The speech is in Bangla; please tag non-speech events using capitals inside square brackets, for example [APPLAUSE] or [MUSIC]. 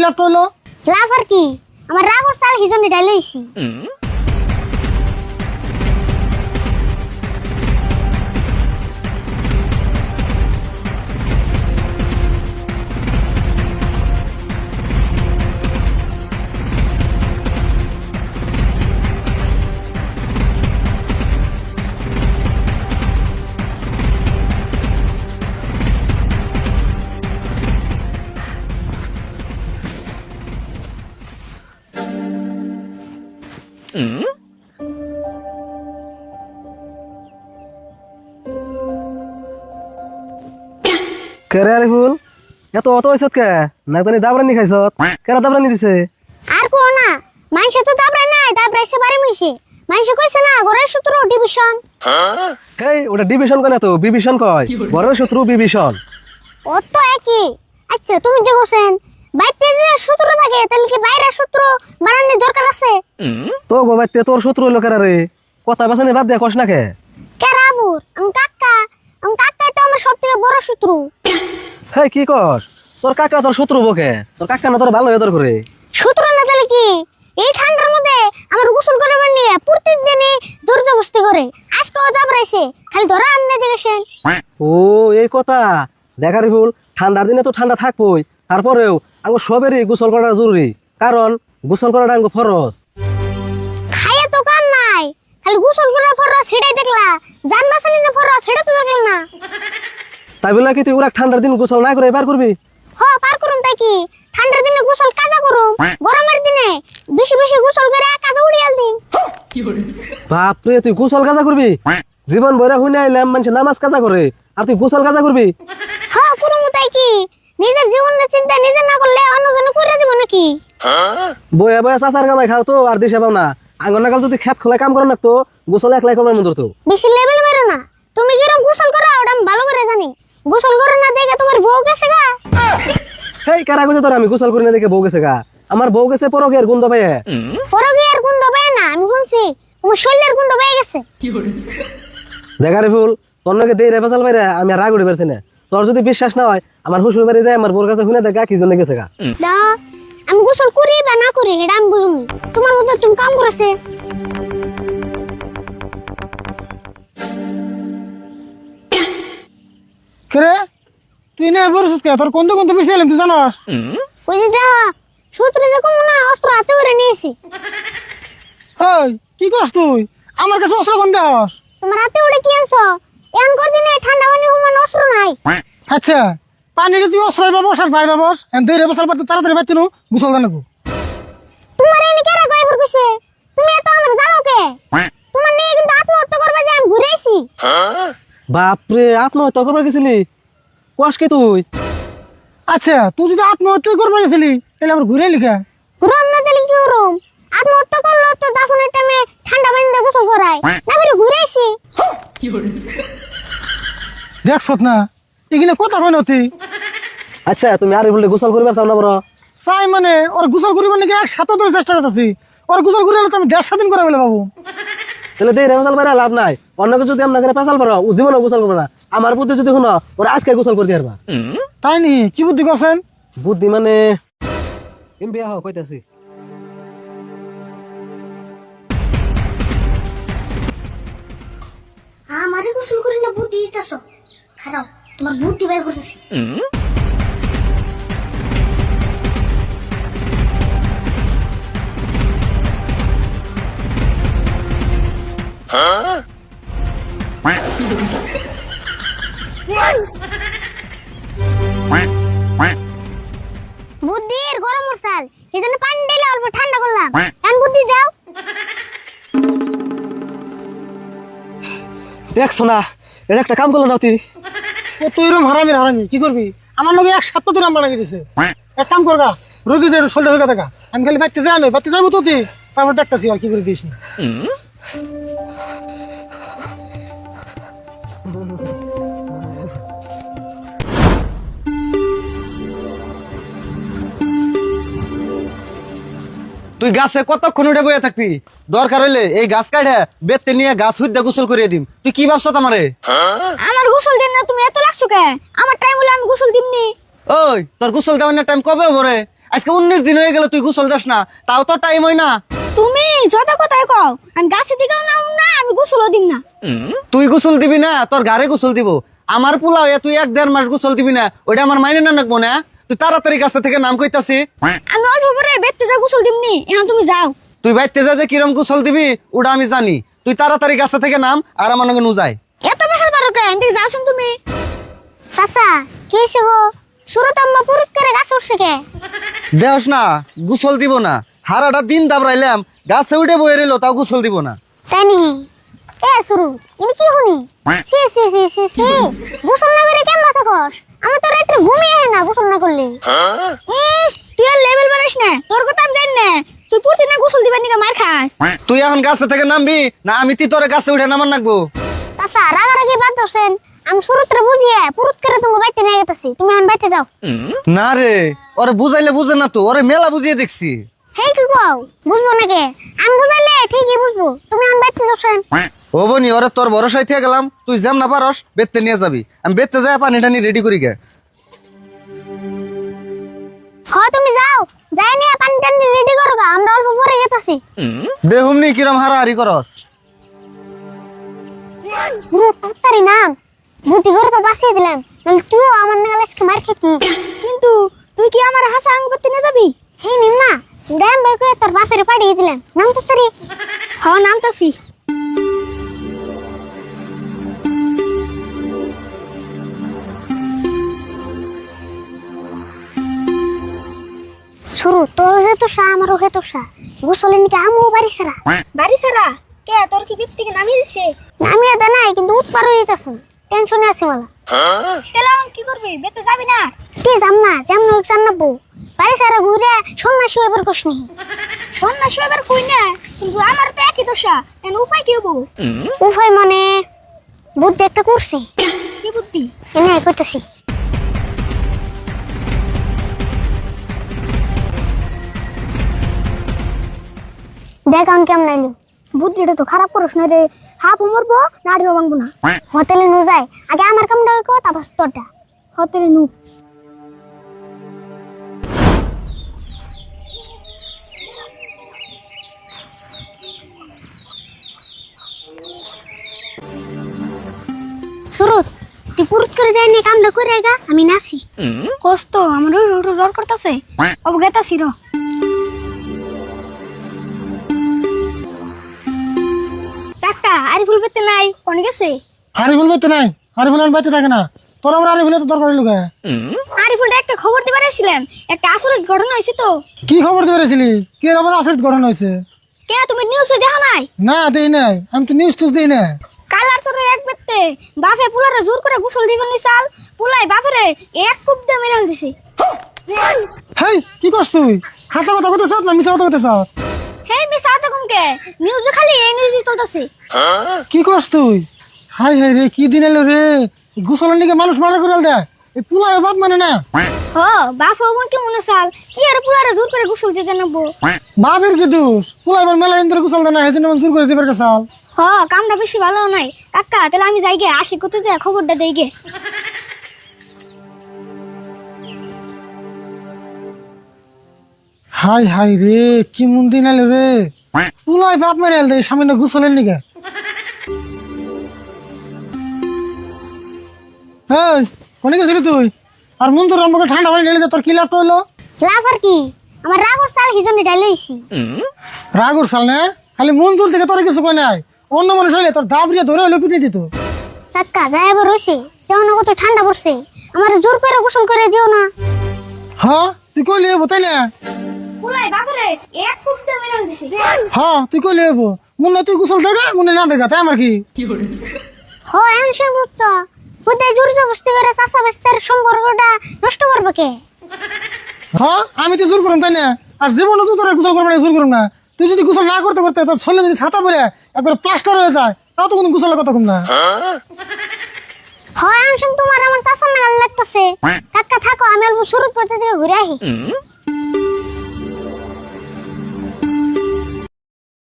লাভ হলো লাভ আর কি? আমার রাগর চাল হিজনে ডাইলেছি কেরে আরে এত অত হইছত কে? না জানি দাবরানি খাইছত? কেরা দাবরানি দিছে? আর কো না মানুষ তো তাপরে নাই তাপরে এসে মিশে মানুষ কইছে না ঘরের সূত্র ডিভিশন। হেই ওটা ডিভিশন কেন তো? বিভীষণ কয়। ও তো একই। আচ্ছা তুমি যে বলছেন বাইতে যে সূত্র থাকে তাহলে কি বাইরে সূত্র বানানোর দরকার আছে? তো গো বাইতে তোর শত্রু হইল কেরা রে? কথা বাসানি বাদ দিয়া কস না কে? কেরাবুর আম কাকা। আম কাকাই তো আমার সবথেকে বড় শত্রু। হেই কি কস? তোর কাকা তোর শত্রু বকে? তোর কাকা না তোর ভালো হয়ে করে সূত্র না তাহলে কি? এই ঠান্ডার মধ্যে আমার গোসল করবার নিয়ে প্রত্যেকদিনই জোর জবস্তি করে। আজকেও দাবড়াইছে খালি ধরা আনলে দেখেছেন ও এই কথা। দেখার ফুল ঠান্ডার দিনে তো ঠান্ডা থাকবই। তারপরেও আঙ্গো সবেরই গোসল করা জরুরি। কারণ গোসল করাটা আঙ্গো ফরজ। খাইয়ে তো কাম নাই। খালি গোসল করার পর সেটাই দেখলা। জান বাসানি যে পর সেটা তো দেখলা না। তাই বলে কি তুই ওরা ঠান্ডার দিন গোসল না করে এবার করবি? হ পার করুন তাই কি? ঠান্ডার দিনে গোসল কাজা করুম। গরমের দিনে বেশি বেশি গোসল করে কাজা উড়িয়াল দিন বাপরে তুই গোসল কাজা করবি? জীবন বইরা হুইনে আইলাম মানুষ নামাজ কাজা করে। আর তুই গোসল কাজা করবি? করুম তাই কি? নিজের জীবনের চিন্তা নিজে না করলে অন্যজনে করে দিব নাকি? বইয়া বইয়া চাচার কামাই খাও তো আর দিশে পাও না। আঙ্গন নাগাল যদি খেত খোলায় কাম করো না তো গোসল একলাই কমার মন্দির তো বেশি লেভেল মেরো না। তুমি কিরম গোসল করো ওটা আমি ভালো করে জানি। গোসল করো না দেখে তোমার বউ গেছে গা। হেই কারা কইছে তোর? আমি গোসল করি না দেখে বউ গেছে গা। আমার বউ গেছে পরকের গুন্দ পাইয়ে। পরগে আর গন্ধ পায় না আমি শুনছি তোমার শরীরের গন্ধ পেয়ে গেছে। দেখারে ফুল নাকি দেই রেফা চাল বাইরে আমি আর রাগ উঠে পারছি না। তোর যদি বিশ্বাস না হয় আমার হুসুর বাড়ি যায় আমার বোর কাছে শুনে দেখা কি জন্য গেছে গা? দা আমি গোসল করি বা না করি এটা আমি বুঝুন তোমার মতো তুমি কাম করেছে। কেরে? তুই না বলছিস কে? তোর কোন কোন এলাম তুই জানাস? ওই যে দেখা সূত্রে যে কম না অস্ত্র হাতে করে নিয়েছি। ওই কি করস তুই? আমার কাছে অস্ত্র কোন দেওয়াস তোমার হাতে উড়ে কি আনছো? এমন করে দিনে ঠান্ডা পানি হুমান অস্ত্র নাই। আচ্ছা তুই অস্ত্র যাই এন দুই রেবসাল পারতে তাড়াতাড়ি পাচ্ছি নু গুসল জানাব তোমার এনে কেরা কয় ফুরকুছে তুমি এত আমার জানো কে? তোমার নিয়ে কিন্তু আত্মহত্যা করবে যে আমি ঘুরেছি বাপরে আত্মহত্যা করবার গেছিলি? কস কি তুই? আচ্ছা তুই যদি আত্মহত্যা করবে গেছিলি তাহলে আমার ঘুরে লিখা ঘুরম না তাহলে কি করুম আত্মহত্যা করল তো দাফনের টাইমে ঠান্ডা পানি দিয়ে গোসল করায়। না। কথা কয় আচ্ছা তুমি আর বললে গোসল করবার চাও না বড়? চাই মানে ওর গুসল করিবার নাকি এক সপ্তাহ ধরে চেষ্টা করতেছি। ওর গুসল করি হলে তো আমি দেড় স্বাধীন করে বলে বাবু তাহলে দেই রেফা চাল লাভ নাই। যদি আপনার পেশাল পারো ও জীবনে গোসল করবে না। আমার বুদ্ধি যদি শুনো ওরা আজকে গোসল করতে পারবা। তাই নি? কি বুদ্ধি করছেন? বুদ্ধি মানে এম বিয়া কইতাছি। গোসল করে না বুদ্ধি দিতেছ। খারাপ তোমার বুদ্ধি বাই করেছি বুদ্ধির গরম মশাল। এই জন্য পানি দিলে অল্প ঠান্ডা করলাম। এখন বুদ্ধি দাও। দেখছ না এটা একটা কাম করল না তুই? ও তুই হারামি হারামি, কি করবি? আমার লোক এক সাত তুই আমার দিছে। এক কাম করগা রোদি যে শরীর হয়ে থাকা আমি খালি বাড়তে যাই না বাড়তে যাব তো তুই। তারপর দেখতেছি আর কি করে দিস না। তুই গাছে কতক্ষণ উঠে বয়ে থাকবি? দরকার হইলে এই গাছ কাটে বেতে নিয়ে গাছ হুইদা গোসল করিয়ে দিম। তুই কি ভাবছ আমারে আমার গোসল দিন না তুমি এত লাগছো কে? আমার টাইম হলে আমি গোসল দিমনি। ওই তোর গোসল দেওয়ার টাইম কবে ভরে আজকে উনিশ দিন হয়ে গেল তুই গোসল দাস না তাও তো টাইম হয় না। তুমি যত কথাই কও আমি গাছের দিকেও নাও না আমি গোসলও দিম না। তুই গোসল দিবি না তোর গাড়ি গোসল দিব। আমার পোলাও হয়ে তুই এক দেড় মাস গোসল দিবি না ওটা আমার মাইনে না নাকবো না তুই তাড়াতাড়ি কাছে থেকে নাম কইতাছি। আমি অল্প পরে বেতে যা গোসল দিমনি এখন তুমি যাও। তুই বাইতে যা যে কিরম গোসল দিবি ওটা আমি জানি। তুই তাড়াতাড়ি কাছে থেকে নাম আর আমার নাকি নু যায় এত বেসাল পারো কে এদিকে যাওছুন তুমি। চাচা কি হয়েছে গো? সুরত আম্মা পুরুত করে গাছ উঠছে কে? দেহস না গোসল দিব না। হারাটা দিন দাবরাইলাম গাছে উঠে বয়ে রইল তাও গোসল দিব না। তাই নি এ সুরু ইনি কি শুনি? সি সি সি সি সি গোসল না করে কেমন থাকস আমি তো রাত্রে ঘুমিয়ে আয় না গোসল না করলে। তুই আর লেভেল বাড়াস না তোর কথা আমি জানি না। তুই পুরতি না গোসল দিবার নিকে মার খাস। তুই এখন গাছে থেকে নামবি না আমি তি তোরে গাছে উঠে নামান নাকবো? তাছা রাগারাগি বাদ দোসেন আমি সুরতরে বুঝিয়ে পুরুত করে তুমি বাইতে নিয়ে গেতেছি। তুমি এখন বাইতে যাও। না রে ওরে বুঝাইলে বুঝে না তো ওরে মেলা বুঝিয়ে দেখছি। হেই কি কও? বুঝব নাকি? আমি বুঝাইলে ঠিকই বুঝব। তুমি এখন বাইতে যাচ্ছেন ও বনি ওরে তোর ভরসায় থেকে গেলাম। তুই যেম না পারস বেতে নিয়ে যাবি। আমি বেতে যাই পানি টানি রেডি করি গে। হ তুমি যাও। যাই নিয়ে পানি টানি রেডি করো গা, আমরা অল্প পরে গেতেছি। বেহুমনি কিরম হারাহারি করস? তাড়াতাড়ি নাম। বুদ্ধি করে তো বাঁচিয়ে দিলাম। নাহলে তুইও আমার নাগাল আজকে মার খেতি। কিন্তু তুই কি আমার হাসা আঙ্গ করতে নিয়ে যাবি? হে নিম না। ড্যাম বই করে তোর বাপের পাঠিয়ে দিলাম নাম তো তারি হ নামতাছি শুরু তোর যে তো সা আমারও হে তো সা গোসলে নাকি আমও বাড়ি সারা বাড়ি সারা কে তোর কি বৃত্তি থেকে নামিয়ে দিছে নামিয়ে দে নাই কিন্তু উৎপার হয়ে না টেনশনে আছে মালা তেলা কি করবি বেতে যাবি না কি যাম না যেমন হোক জানাব বাড়ি সারা ঘুরে সন্ন্যাসী এবার কোশ নি সন্ন্যাসী এবার কই না কিন্তু আমার তো একই দশা। এন উপায় কি হব? উপায় মানে বুদ্ধি একটা করছি। [COUGHS] কি বুদ্ধি? এনে কইতাছি। দেখ আমি কেমন আইলো? বুদ্ধিটা তো খারাপ করিস না রে। হাফ মরবো নাড়িও ভাঙবো না। [COUGHS] হোটেলে নু যায় আগে আমার কামটা কো তারপর তোরটা। হোটেলে নু? সুরত তুই পুরুত করে যাই নি কামটা করে গা আমি নাসি কষ্ট আমার ডর করতেছে। অবগেতাছি র কাকা আরিফুল পেতে নাই কোন গেছে? আরে বলবে তো নাই আরে বলে বাইতে থাকে না। তোর আবার আরে বলে তো দরকার লোক আরিফুলটা একটা খবর দিবার আসছিলাম একটা আসলে ঘটনা হয়েছে তো। কি খবর কি ঘটনা হয়েছে কে তুমি নিউজে দেখা নাই? না দেই নাই আমি তো নিউজ টুজ দিই না কালার চোরের এক বেতে বাপে পুলারে জোর করে গোসল দিবেন নি চাল। পুলাই বাপরে এক কুপ দিয়ে মেরে দিছে। হেই কি করছ তুই? হাসা কথা কইতেছ না মিছা কথা কইতেছ? হেই মিস আতা কুমকে নিউজে খালি এই নিউজই চলতেছে। কি করছ তুই? হাই হাই রে কি দিন এলো রে? গোসলের নিকে মানুষ মারা করে দে এই পুলা বাদ মানে না। ও বাপ কি মনে চাল? কি আর পুলারে জোর করে গোসল দিতে নেব? বাপের কি দোষ? পুলা এবার মেলা ইন্দ্র গোসল দেয় না হেজন্য জোর করে দিবার কাছাল হ কামটা বেশি ভালো নাই। কাকা তাহলে আমি যাই গে আসি কোথায় যায় খবরটা দেই গে। হাই হাই রে কি মন দিন এলো রে? পুলাই বাপ মেরে এল দে সামনে গোসলের নিকে এই কোনে গেছিলি তুই? আর মন তোর আমাকে ঠান্ডা পানি ঢেলে দে, তোর কি লাভ হইল? লাভ আর কি? আমার রাগর চাল হিজনে ডাইলেইছি রাগ উঠছাল না? খালি মন দূর থেকে তোর কিছু কই নাই। অন্য মানুষ হইলে তোর ডাবরিয়া ধরে হইল পিটে দিত। কাকা যাই এবার রয়েছে তেমন কত ঠান্ডা পড়ছে আমার জোর করে গোসল করে দিও না। হ্যাঁ তুই কইলে হব তাই না? পুলাই বাপরে এক কুপ দিয়ে মেরে দিছে হ্যাঁ তুই কইলে হব মনে তুই গোসল দেখা মনে না দেখা তাই আমার কি? হ এমন সব বুঝছ কোথায় জোর জবস্তি করে চাষা বেস্তের সম্পর্কটা নষ্ট করবে কে? হ্যাঁ আমি তো জোর করুম তাই না? আর জীবনে তো তোরা গোসল করবে না জোর করুম না। তুই যদি গোসল না করতে করতে তোর ছেলে যদি ছাতা পরে একবার প্লাস্টার হয়ে যায় তাও তো কোনো গোসলের কথা কম না। হ্যাঁ আমি তোমার আমার চাষা না লাগতেছে। কাকা থাকো আমি অল্প শুরু করতে থেকে ঘুরে আহি।